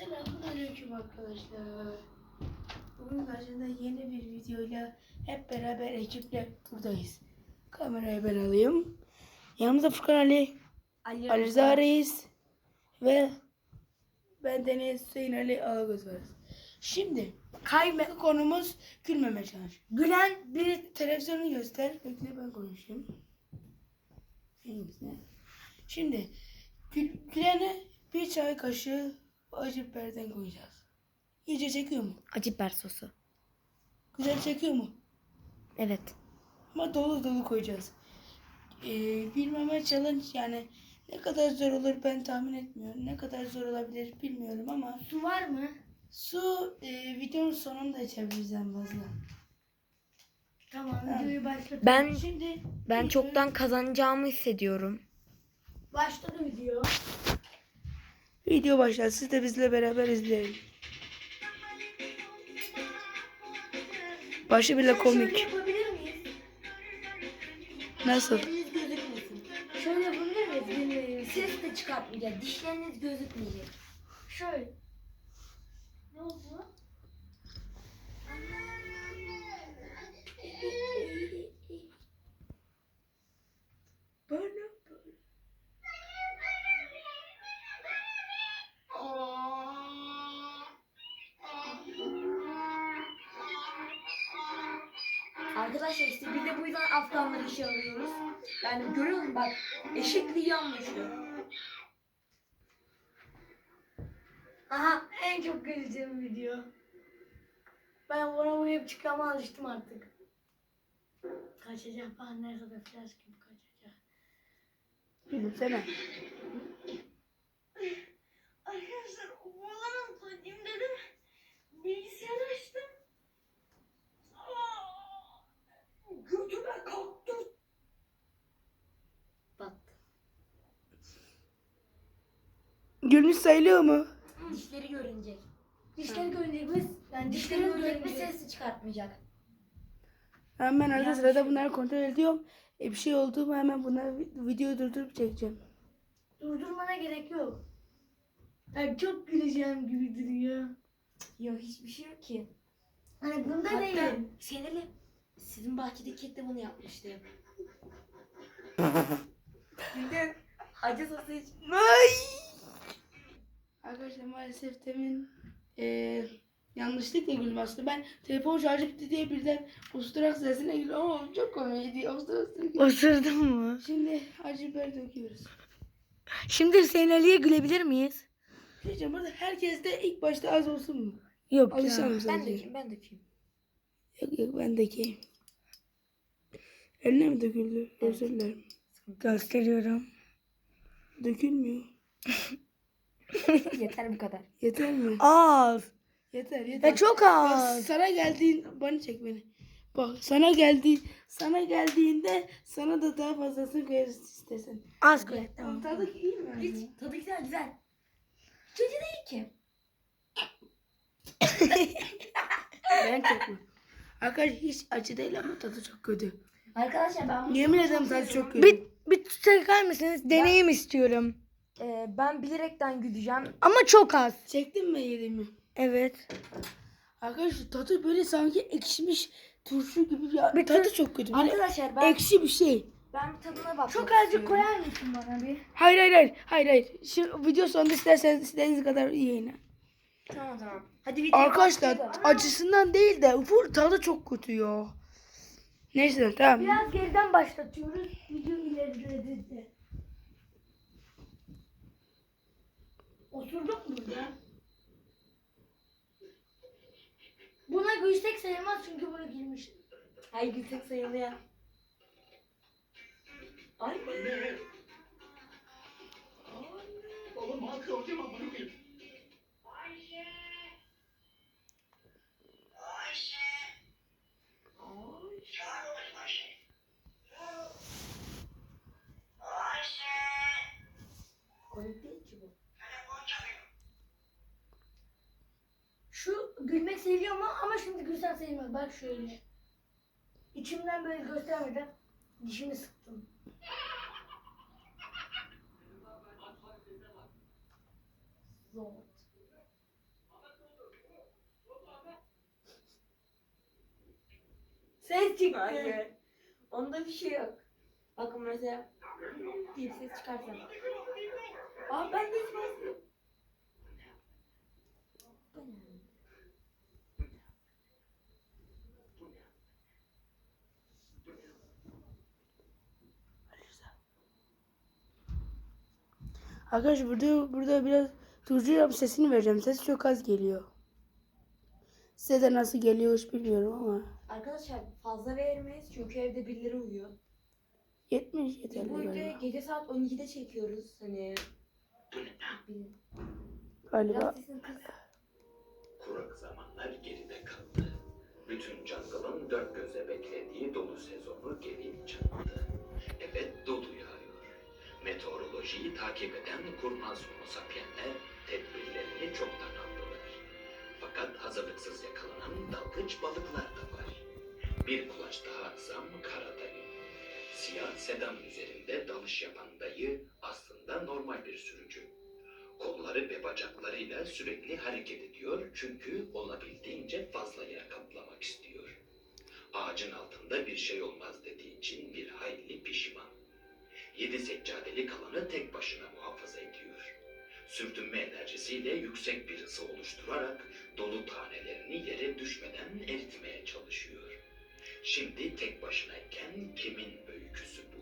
Selamünaleyküm arkadaşlar. Bugün karşınızda yeni bir videoyla hep beraber ekiple buradayız. Kamerayı ben alayım. Yanımızda Furkan Ali, Ali, Ali Rıza Reis ve ben Deniz Hüseyin Ali Alagöz varız. Şimdi kayme konumuz gülmeme çalış. Gülen bir televizyonu göster. Bekle ben konuşayım. Şimdi gül, gülene bir çay kaşığı acı biberden koyacağız. İyice çekiyor mu? Acı biber sosu. Güzel çekiyor mu? Evet. Ama dolu dolu koyacağız. Ee, bilmeme challenge yani ne kadar zor olur ben tahmin etmiyorum. Ne kadar zor olabilir bilmiyorum ama Su var mı? su e, videonun sonunda içebiliriz en fazla. Tamam Tamam. videoyu başlat. Ben Şimdi ben çoktan kazanacağımı hissediyorum. Başladı video. Video başlar. Siz de bizle beraber izleyin. Başı bile komik. Nasıl? Şöyle yapabilir miyiz? Ses de çıkartmayacak. Dişleriniz gözükmeyecek. Şöyle. Arkadaşlar işte biz de bu yüzden Afganları işe alıyoruz. Yani görüyor musun bak eşitliği anlaşıyor. Aha en çok güleceğim video. Ben buna bu hep çıkama alıştım artık. Kaçacak falan nerede de flash gibi kaçacak. Gülümsene. Arkadaşlar oğlanın koyayım dedim. Bilgisayarı açtım. Gülmüş sayılıyor mu? Dişleri görünecek. Dişleri görünecek biz. Yani dişleri görünecek bir ses çıkartmayacak. Hemen arada sırada bunları kontrol ediyorum. E, bir şey oldu mu hemen bunları vi- videoyu durdurup çekeceğim. Durdurmana gerek yok. Yani çok güleceğim gibi duruyor. Yok hiçbir şey yok ki. Hani bunda Hatta değil. sinirli. Sizin bahçedeki kek de bunu yapmıştı. Bir de acı sosu hiç. Ay! Arkadaşlar maalesef demin e, yanlışlıkla gülüm aslında. Ben telefon şarjı bitti diye birden usturak sesine güldüm ama çok komikti. Usturak sesine. Osurdun mu? Şimdi acı biber döküyoruz. Şimdi Hüseyin Ali'ye gülebilir miyiz? Diyeceğim burada herkes de ilk başta az olsun mu? Yok Alışalım Ben sadece. dökeyim ben dökeyim. Yok yok ben dökeyim. Eline mi döküldü? Özür dilerim. Gösteriyorum. Dökülmüyor. Yeter bu kadar. Yeter mi? Az. Yeter yeter. Ya çok Bak, az. sana geldiğin bana çek beni. Bak sana geldi sana geldiğinde sana da daha fazlasını koyarız istesen. Az koy. Tamam. Tadı iyi mi? Hiç tadı güzel güzel. Kötü değil ki. Ben çok mu? Arkadaş hiç acı değil ama tadı çok kötü. Arkadaşlar ben Yemin ederim tadı çok kötü. Bir, bir çeker misiniz? Deneyim istiyorum. Ee, ben bilerekten gideceğim. Ama çok az. Çektin mi yediğimi? Evet. Arkadaşlar tadı böyle sanki ekşimiş turşu gibi ya. Bir tadı çok kötü. Böyle Arkadaşlar ben ekşi bir şey. ben bir tadına bakmak çok azıcık koyar mısın bana bir? Hayır hayır hayır. Hayır hayır. Şimdi video sonunda isterseniz istediğiniz kadar yiyin. Tamam tamam. Hadi video Arkadaşlar acısından değil de full tadı çok kötü ya. Neyse tamam. Biraz geriden başlatıyoruz. Video ilerledi de. Oturduk mu ya? Buna gülsek sayılmaz çünkü bunu girmiş. Ay gülsek sayılıyor. Ay. Oğlum halkı değil mi amına koyayım? Gülmek seviyor mu? Ama şimdi gülsem sevmiyor. Bak şöyle. İçimden böyle göstermeden dişimi sıktım. Zor. Ses çıktı. Hayır. Onda bir şey yok. Bakın mesela. Diye ses çıkarsa. Aa ben de ses Arkadaşlar burada burada biraz duyuruyorum sesini vereceğim. Ses çok az geliyor. Size de nasıl geliyor hiç bilmiyorum ama. Arkadaşlar fazla vermeyiz çünkü evde birileri uyuyor. 70 Biz yeterli bu videoyu galiba. gece saat 12'de çekiyoruz. Hani. Galiba. Kurak zamanlar geride kaldı. Bütün jungle'ın dört gözle beklediği dolu sezonu gelip çattı. Evet dolu Meteorolojiyi takip eden kurnaz homo sapienler tedbirlerini çoktan aldılar. Fakat hazırlıksız yakalanan dalgıç balıklar da var. Bir kulaç daha atsam karadayı. Siyah sedan üzerinde dalış yapan dayı aslında normal bir sürücü. Kolları ve bacaklarıyla sürekli hareket ediyor çünkü olabildiğince fazla yer kaplamak istiyor. Ağacın altında bir şey olmaz dediği için bir hayli pişman. Yedi seccadelik alanı tek başına muhafaza ediyor. Sürtünme enerjisiyle yüksek bir ısı oluşturarak dolu tanelerini yere düşmeden eritmeye çalışıyor. Şimdi tek başınayken kimin öyküsü bu?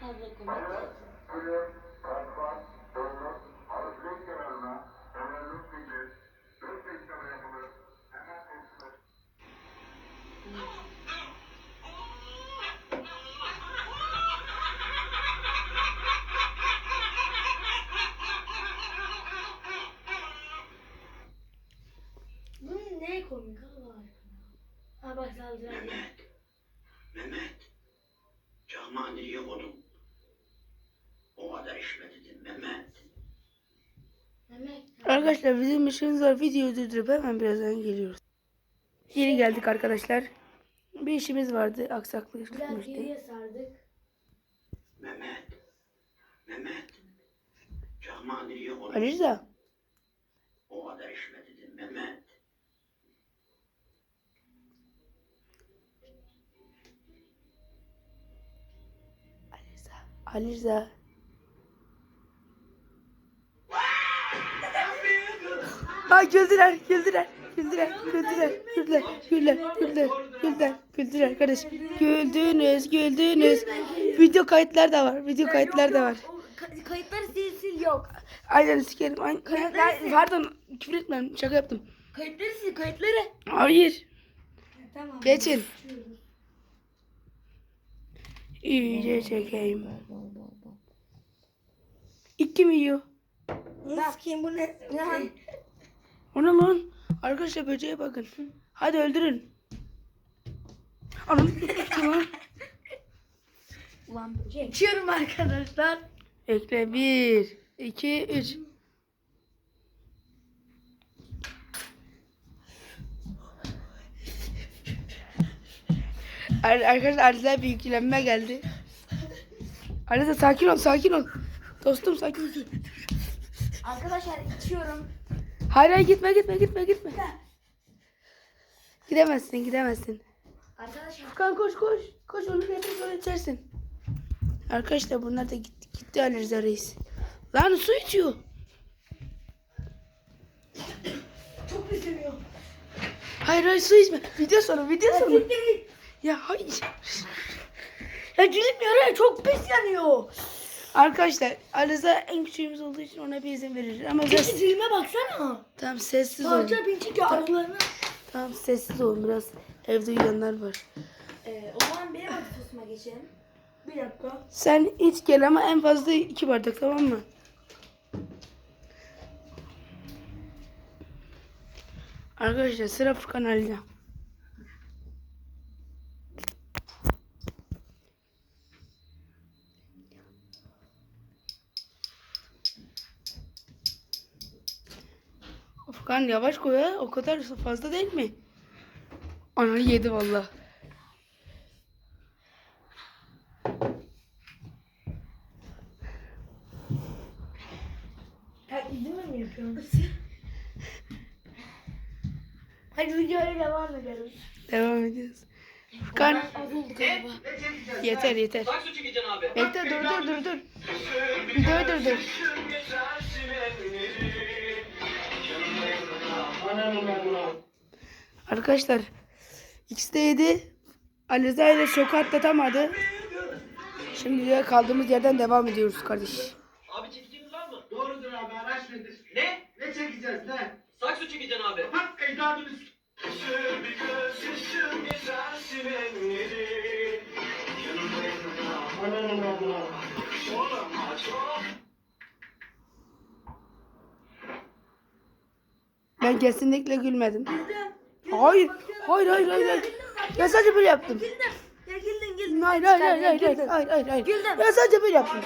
Fazla komik değil. Bunun ne komik Allah aşkına. Ha bak saldıran. Mehmet. Mehmet. Camaniye onun. O kadar işme dedim Mehmet. Mehmet. Arkadaşlar bizim işimiz var. Videoyu durdurup hemen birazdan geliyoruz. Geri geldik arkadaşlar. Bir işimiz vardı. Aksaklık Biraz çıkmıştı. geriye sardık. Mehmet. Mehmet. Camaniye onun. Ali Rıza. Rıza. Ha güldüler, güldüler, güldüler, güldüler, güldüler, güldüler, güldüler, güldüler, güldüler kardeş. Güldünüz, güldünüz. Video kayıtlar da var, video kayıtlar da var. Kayıtları sil sil yok. Aynen sikerim. Aynen. Kayıtlar. Pardon, küfür etmem, şaka yaptım. Kayıtları sil kayıtları. Hayır, Tamam. geçin. İyice çekeyim. İki mi yiyor? Nasıl kim bu ne? Ne lan? O ne lan? Arkadaşlar böceğe bakın. Hadi öldürün. Anam. Tamam. Ulan böcek. Geçiyorum arkadaşlar. Ekle bir, iki, üç. Arkadaşlar Arıza bir yüklenme geldi. Arıza sakin ol, sakin ol. Dostum sakin ol. Arkadaşlar içiyorum. Hayır hayır gitme gitme gitme gitme. Gidemezsin gidemezsin. Arkadaşlar Furkan koş koş. Koş onu getir sonra içersin. Arkadaşlar bunlar da gitti, gitti Ali Rıza Reis. Lan su içiyor. çok yanıyor. Hayır hayır su içme. Video sonu video sonu. Ya hayır. Ya gülüm ya çok pis yanıyor. Arkadaşlar Ali Rıza en küçüğümüz olduğu için ona bir izin verir. Ama Peki biraz dilime baksana. tamam sessiz olun. Parça pinçik ya aralarına. Tamam sessiz olun biraz. Evde uyuyanlar var. Ee, o zaman benim sosuma geçelim. Bir dakika. Sen iç gel ama en fazla iki bardak tamam mı? Arkadaşlar sıra Furkan Ali'de. Furkan yavaş koy ya. O kadar fazla değil mi? Ana yedi valla. İzleme mi yapıyorsun? Hadi videoya devam edelim. Devam ediyoruz. Furkan. Yeter yeter. Bekle dur dur dur dur. Dur dur dur. Arkadaşlar ikisi de yedi. Ali Rıza ile şoku atlatamadı. Şimdi de kaldığımız yerden devam ediyoruz kardeş. Abi çekeceğiniz var mı? Doğrudur abi araç nedir? Ne? Ne çekeceğiz ne? Saksı çekeceksin abi. Bak ecdadımız. Ben kesinlikle gülmedim. Hayır. Hayır hayır hayır. hayır. Ya sadece böyle yaptım. Ya güldün güldün. Hayır hayır hayır hayır hayır hayır hayır. Ya sadece böyle yaptım.